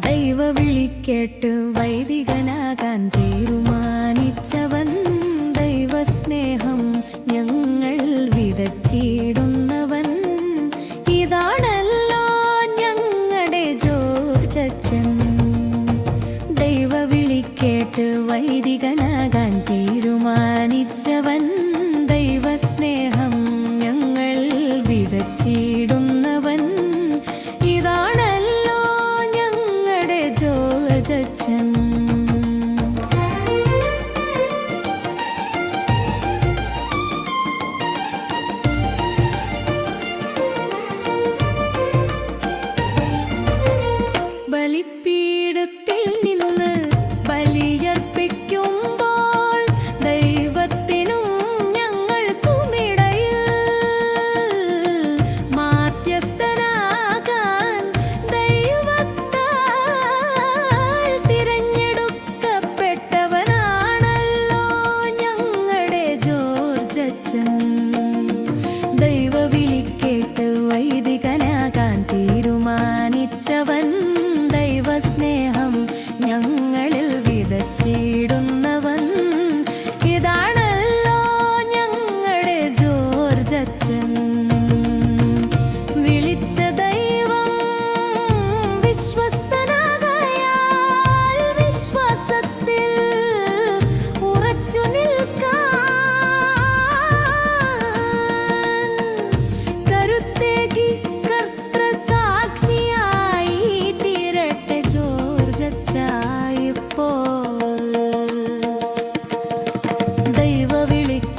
ദൈവ വിളിക്കേട്ട് വൈദികനാകാൻ തീരുമാനിച്ചവൻ ദൈവസ്നേഹം ഞങ്ങൾ വിതച്ചിടുന്നവൻ വൈദികനാകാൻ തീരുമാനിച്ചവൻ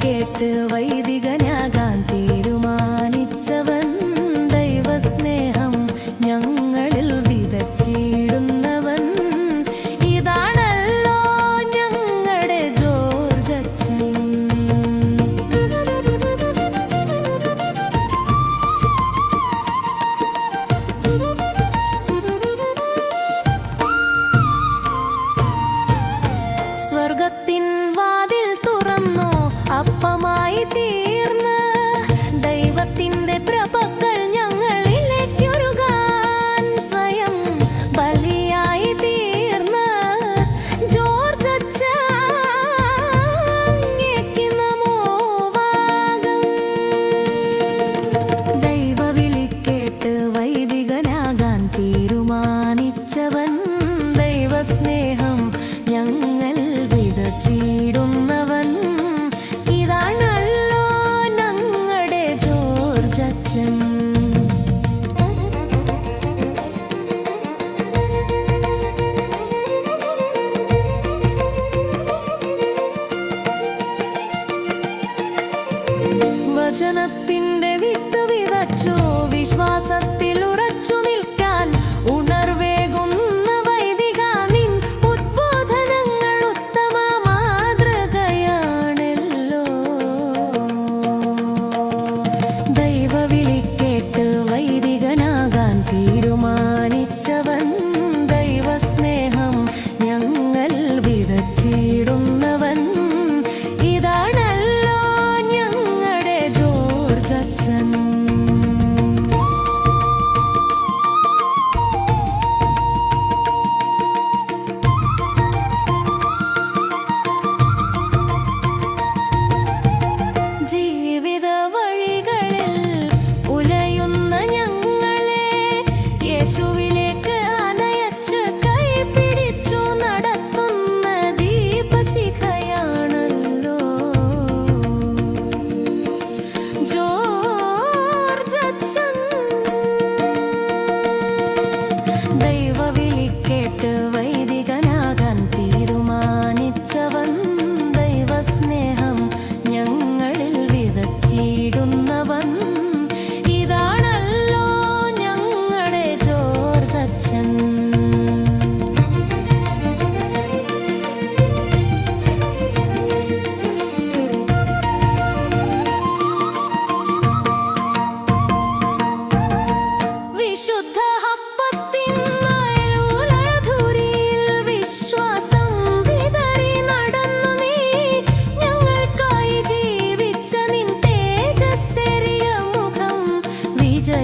കേട്ട് വൈദികനാകാൻ തീരുമാനിച്ചവൻ ദൈവസ്നേഹം ഞങ്ങളിൽ വിതച്ചിടുന്നവൻ. ഇതാണല്ലോ ഞങ്ങളുടെ ജോർജച്ചൻ സ്വർഗത്തിൻ വാതിൽ തുറന്നു അപ്പമായി തീർന്ന് ദൈവത്തിന്റെ വചനത്തിന്റെ വിത്ത് വിതച്ചു. വിശ്വാസത്തിലു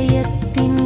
இதயத்தின்